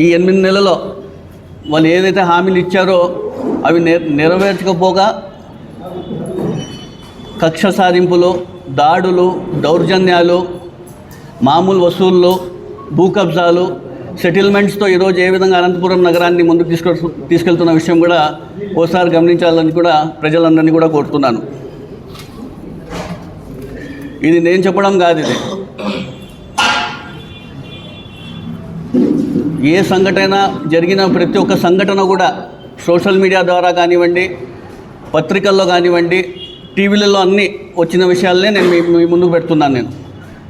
ఈ ఎనిమిది నెలలో వాళ్ళు ఏదైతే హామీలు ఇచ్చారో అవి నెరవేర్చకపోగా కక్ష సాధింపులు దాడులు దౌర్జన్యాలు మామూలు వసూళ్ళు భూ కబ్జాలు సెటిల్మెంట్స్తో ఈరోజు ఏ విధంగా అనంతపురం నగరాన్ని ముందుకు తీసుకు తీసుకెళ్తున్న విషయం కూడా ఓసారి గమనించాలని కూడా ప్రజలందరినీ కూడా కోరుతున్నాను. ఇది నేను చెప్పడం కాదు ఇది. ఏ సంఘటన జరిగిన ప్రతి ఒక్క సంఘటన కూడా సోషల్ మీడియా ద్వారా కానివ్వండి పత్రికల్లో కానివ్వండి టీవీలలో అన్నీ వచ్చిన విషయాలనే నేను మీ మీ ముందుకు పెడుతున్నాను నేను.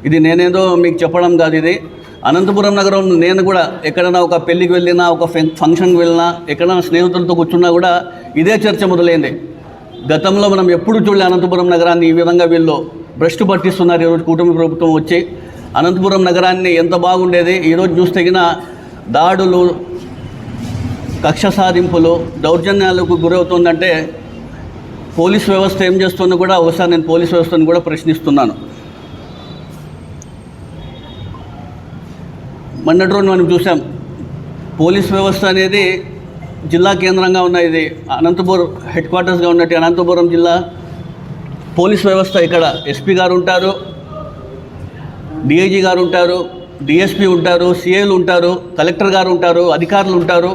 ఇది నేనేదో మీకు చెప్పడం కాదు ఇది. అనంతపురం నగరం నేను కూడా ఎక్కడైనా ఒక పెళ్ళికి వెళ్ళినా ఒక ఫంక్షన్కి వెళ్ళినా ఎక్కడైనా స్నేహితులతో కూర్చున్నా కూడా ఇదే చర్చ మొదలైంది. గతంలో మనం ఎప్పుడు చూడలే అనంతపురం నగరాన్ని ఈ విధంగా వీళ్ళు భ్రష్టు పట్టిస్తున్నారు. ఈరోజు కూటమి ప్రభుత్వం వచ్చి అనంతపురం నగరాన్ని ఎంత బాగుండేది. ఈరోజు చూస్తే దాడులు కక్ష సాధింపులు దౌర్జన్యాలకు గురవుతుందంటే పోలీస్ వ్యవస్థ ఏం చేస్తుందో కూడా ఒకసారి నేను పోలీస్ వ్యవస్థను కూడా ప్రశ్నిస్తున్నాను. మొన్నటి రోజు మనం చూసాం. పోలీస్ వ్యవస్థ అనేది జిల్లా కేంద్రంగా ఉన్న ఇది అనంతపురం హెడ్ క్వార్టర్స్గా ఉన్నట్టు అనంతపురం జిల్లా పోలీస్ వ్యవస్థ ఇక్కడ ఎస్పీ గారు ఉంటారు డిఐజీ గారు ఉంటారు డిఎస్పీ ఉంటారు సీఏలు ఉంటారు కలెక్టర్ గారు ఉంటారు అధికారులు ఉంటారు.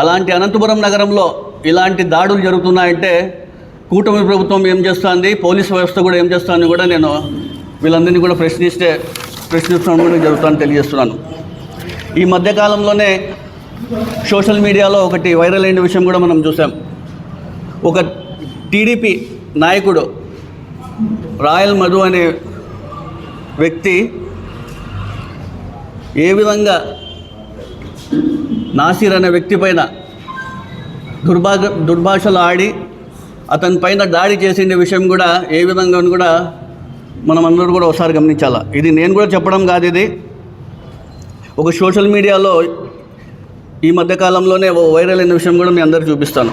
అలాంటి అనంతపురం నగరంలో ఇలాంటి దాడులు జరుగుతున్నాయంటే కూటమి ప్రభుత్వం ఏం చేస్తుంది? పోలీస్ వ్యవస్థ కూడా ఏం చేస్తుందని కూడా నేను వీళ్ళందరినీ కూడా ప్రశ్నిస్తే ప్రశ్నిస్తున్నాను కూడా జరుగుతాను తెలియజేస్తున్నాను. ఈ మధ్యకాలంలోనే సోషల్ మీడియాలో ఒకటి వైరల్ అయిన విషయం కూడా మనం చూసాం ఒక టీడీపీ నాయకుడు రాయల్ మధు అనే వ్యక్తి ఏ విధంగా నాసిర్ అనే వ్యక్తి పైన దుర్భాష దుర్భాషలు ఆడి అతని పైన దాడి చేసిన విషయం కూడా ఏ విధంగా అని కూడా మనం అందరూ కూడా ఒకసారి గమనించాలా. ఇది నేను కూడా చెప్పడం కాదు ఇది. ఒక సోషల్ మీడియాలో ఈ మధ్యకాలంలోనే ఓ వైరల్ అయిన విషయం కూడా మీ అందరికి చూపిస్తాను.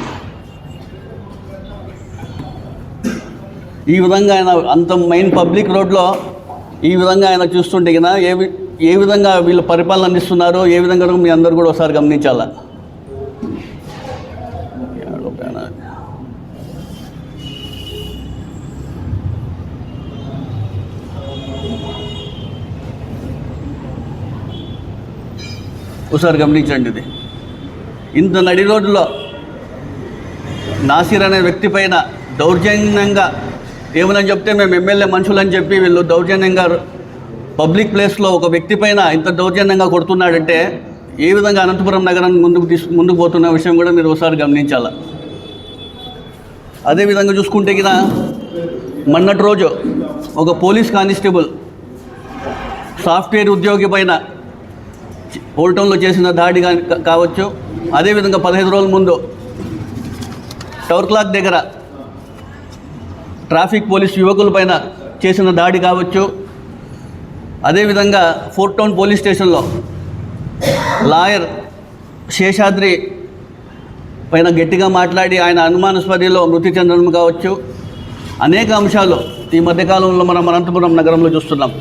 ఈ విధంగా ఆయన అంత మెయిన్ పబ్లిక్ రోడ్లో ఈ విధంగా ఆయన చూస్తుంటే కదా ఏ ఏ విధంగా వీళ్ళు పరిపాలన అందిస్తున్నారో ఏ విధంగా మీ అందరూ కూడా ఒకసారి గమనించాలా? ఒకసారి గమనించండి ఇది. ఇంత నడి రోడ్డులో నాసిర్ అనే వ్యక్తి పైన దౌర్జన్యంగా ఏమని చెప్తే మేము ఎమ్మెల్యే మనుషులని చెప్పి వీళ్ళు దౌర్జన్యంగా పబ్లిక్ ప్లేస్లో ఒక వ్యక్తి పైన ఇంత దౌర్జన్యంగా కొడుతున్నాడంటే ఏ విధంగా అనంతపురం నగరాన్ని ముందుకు తీసు ముందుకు పోతున్న విషయం కూడా మీరు ఒకసారి గమనించాలి. అదేవిధంగా చూసుకుంటే కదా మొన్నటి రోజు ఒక పోలీస్ కానిస్టేబుల్ సాఫ్ట్వేర్ ఉద్యోగి పైన ఓల్టౌన్లో చేసిన దాడి కావచ్చు. అదేవిధంగా పదహైదు రోజుల ముందు టవర్ క్లాక్ దగ్గర ట్రాఫిక్ పోలీస్ యువకుల పైన చేసిన దాడి కావచ్చు. అదేవిధంగా ఫోర్ట్ టౌన్ పోలీస్ స్టేషన్లో లాయర్ శేషాద్రి పైన గట్టిగా మాట్లాడి ఆయన అనుమానాస్పదిలో మృతి చెందడం కావచ్చు. అనేక అంశాలు ఈ మధ్యకాలంలో మనం అనంతపురం నగరంలో చూస్తున్నాం.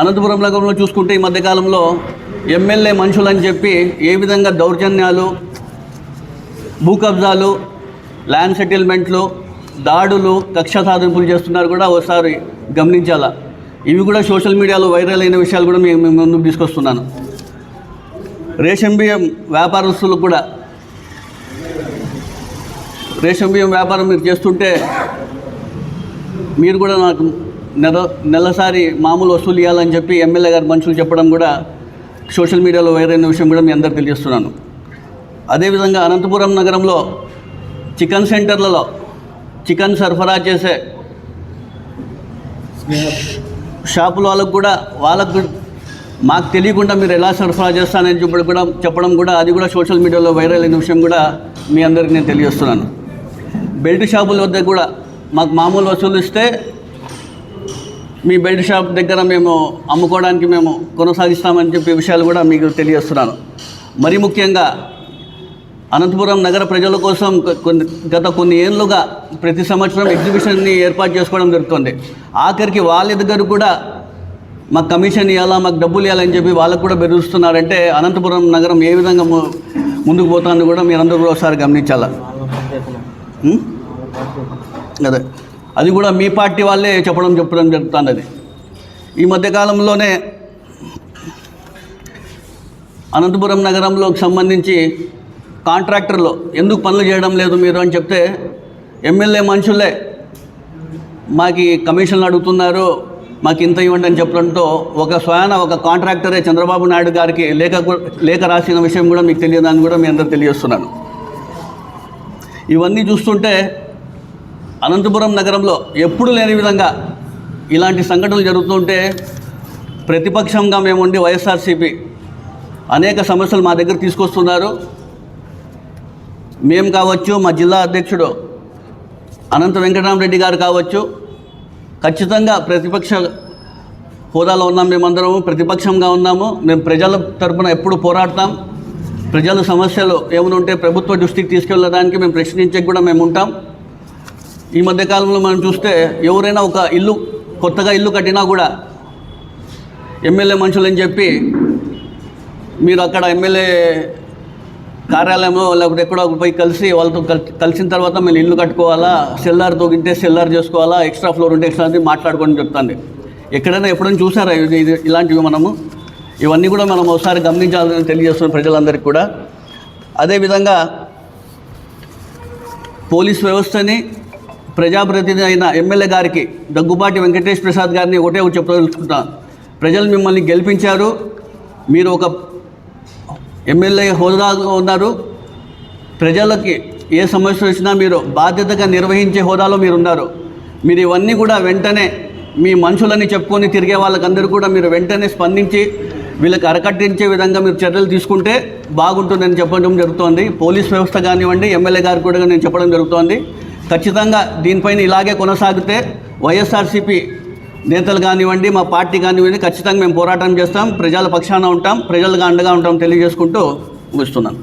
అనంతపురం నగరంలో చూసుకుంటే ఈ మధ్యకాలంలో ఎమ్మెల్యే మనుషులని చెప్పి ఏ విధంగా దౌర్జన్యాలు భూ కబ్జాలు ల్యాండ్ సెటిల్మెంట్లు దాడులు కక్ష సాధింపులు చేస్తున్నారు కూడా ఒకసారి గమనించాలా. ఇవి కూడా సోషల్ మీడియాలో వైరల్ అయిన విషయాలు కూడా మేము ముందుకు తీసుకొస్తున్నాను. రేషన్ బియ్యం వ్యాపారస్తులకు కూడా రేషన్ బియ్యం వ్యాపారం మీరు చేస్తుంటే మీరు కూడా నాకు నెల నెలసారి మామూలు వసూలు ఇవ్వాలని చెప్పి ఎమ్మెల్యే గారు మనుషులు చెప్పడం కూడా సోషల్ మీడియాలో వైరల్ అయిన విషయం కూడా మీ అందరికి తెలియజేస్తున్నాను. అదేవిధంగా అనంతపురం నగరంలో చికెన్ సెంటర్లలో చికెన్ సరఫరా చేసే షాపుల వాళ్ళకు కూడా వాళ్ళకు మాకు తెలియకుండా మీరు ఎలా సరఫరా చేస్తానని చెప్పడం కూడా చెప్పడం కూడా అది కూడా సోషల్ మీడియాలో వైరల్ అయిన విషయం కూడా మీ అందరికి నేను తెలియజేస్తున్నాను. బెల్ట్ షాపుల వద్ద కూడా మాకు మామూలు వసూలు ఇస్తే మీ బెల్ట్ షాప్ దగ్గర మేము అమ్ముకోవడానికి మేము కొనసాగిస్తామని చెప్పే విషయాలు కూడా మీకు తెలియజేస్తున్నాను. మరి ముఖ్యంగా అనంతపురం నగర ప్రజల కోసం కొన్ని గత కొన్ని ఏళ్ళుగా ప్రతి సంవత్సరం ఎగ్జిబిషన్ని ఏర్పాటు చేసుకోవడం జరుగుతుంది. ఆఖరికి వాళ్ళ దగ్గర కూడా మాకు కమిషన్ ఇవ్వాలా మాకు డబ్బులు ఇవ్వాలని చెప్పి వాళ్ళకు కూడా బెదిరిస్తున్నారంటే అనంతపురం నగరం ఏ విధంగా ముందుకు పోతుందో కూడా మీరందరూ కూడా ఒకసారి గమనించాలా? అదే. అది కూడా మీ పార్టీ వాళ్ళే చెప్పడం చెప్పడం జరుగుతుంది అది ఈ మధ్యకాలంలోనే అనంతపురం నగరంలోకి సంబంధించి కాంట్రాక్టర్లు ఎందుకు పనులు చేయడం లేదు మీరు అని చెప్తే ఎమ్మెల్యే మనుషులే మాకు ఈ కమిషన్లు అడుగుతున్నారు మాకు ఇంత ఇవ్వండి అని చెప్పడంతో ఒక స్వయాన ఒక కాంట్రాక్టరే చంద్రబాబు నాయుడు గారికి లేఖ లేఖ రాసిన విషయం కూడా మీకు తెలియదని కూడా మీ అందరూ తెలియజేస్తున్నాను. ఇవన్నీ చూస్తుంటే అనంతపురం నగరంలో ఎప్పుడు లేని విధంగా ఇలాంటి సంఘటనలు జరుగుతుంటే ప్రతిపక్షంగా మేము ఉండి వైఎస్ఆర్సీపీ అనేక సమస్యలు మా దగ్గర తీసుకొస్తున్నారు. మేము కావచ్చు మా జిల్లా అధ్యక్షుడు అనంత వెంకటరామరెడ్డి గారు కావచ్చు ఖచ్చితంగా ప్రతిపక్ష హోదాలో ఉన్నాం మేమందరము ప్రతిపక్షంగా ఉన్నాము. మేము ప్రజల తరపున ఎప్పుడు పోరాడతాం. ప్రజల సమస్యలు ఏమైనా ఉంటే ప్రభుత్వ దృష్టికి తీసుకెళ్ళడానికి మేము ప్రశ్నించే కూడా మేము ఉంటాం. ఈ మధ్యకాలంలో మనం చూస్తే ఎవరైనా ఒక ఇల్లు కొత్తగా ఇల్లు కట్టినా కూడా ఎమ్మెల్యే మనుషులని చెప్పి మీరు అక్కడ ఎమ్మెల్యే కార్యాలయంలో లేకపోతే ఎక్కడో పోయి కలిసి వాళ్ళతో కలిసిన తర్వాత మేము ఇల్లు కట్టుకోవాలా సెల్లార్ తోగింటే సెల్లార్ చేసుకోవాలా ఎక్స్ట్రా ఫ్లోర్ ఉంటే ఎక్స్ట్రా అని మాట్లాడుకొని చెప్తాను ఎక్కడైనా ఎప్పుడైనా చూసారా ఇది ఇలాంటివి మనము? ఇవన్నీ కూడా మనం ఒకసారి గమనించాలని తెలియజేస్తున్నాం ప్రజలందరికీ కూడా. అదేవిధంగా పోలీస్ వ్యవస్థని ప్రజాప్రతినిధి అయిన ఎమ్మెల్యే గారికి దగ్గుబాటి వెంకటేష్ ప్రసాద్ గారిని ఒకటే ఒకటి చెప్పదలుచుకుంటా. ప్రజలు మిమ్మల్ని గెలిపించారు. మీరు ఒక ఎమ్మెల్యే హోదాలో ఉన్నారు. ప్రజలకి ఏ సమస్య వచ్చినా మీరు బాధ్యతగా నిర్వహించే హోదాలో మీరు ఉన్నారు మీరు ఇవన్నీ కూడా వెంటనే మీ మనుషులని చెప్పుకొని తిరిగే వాళ్ళకందరూ కూడా మీరు వెంటనే స్పందించి వీళ్ళకి అరకట్టించే విధంగా మీరు చర్యలు తీసుకుంటే బాగుంటుందని చెప్పడం జరుగుతోంది. పోలీస్ వ్యవస్థ కానివ్వండి ఎమ్మెల్యే గారు కూడా నేను చెప్పడం జరుగుతోంది. ఖచ్చితంగా దీనిపైన ఇలాగే కొనసాగితే వైఎస్ఆర్సీపీ నేతలు కానివ్వండి మా పార్టీ కానివ్వండి ఖచ్చితంగా మేము పోరాటం చేస్తాం ప్రజల పక్షాన ఉంటాం ప్రజలుగా అండగా ఉంటాం తెలియజేసుకుంటూ ముగిస్తున్నాను.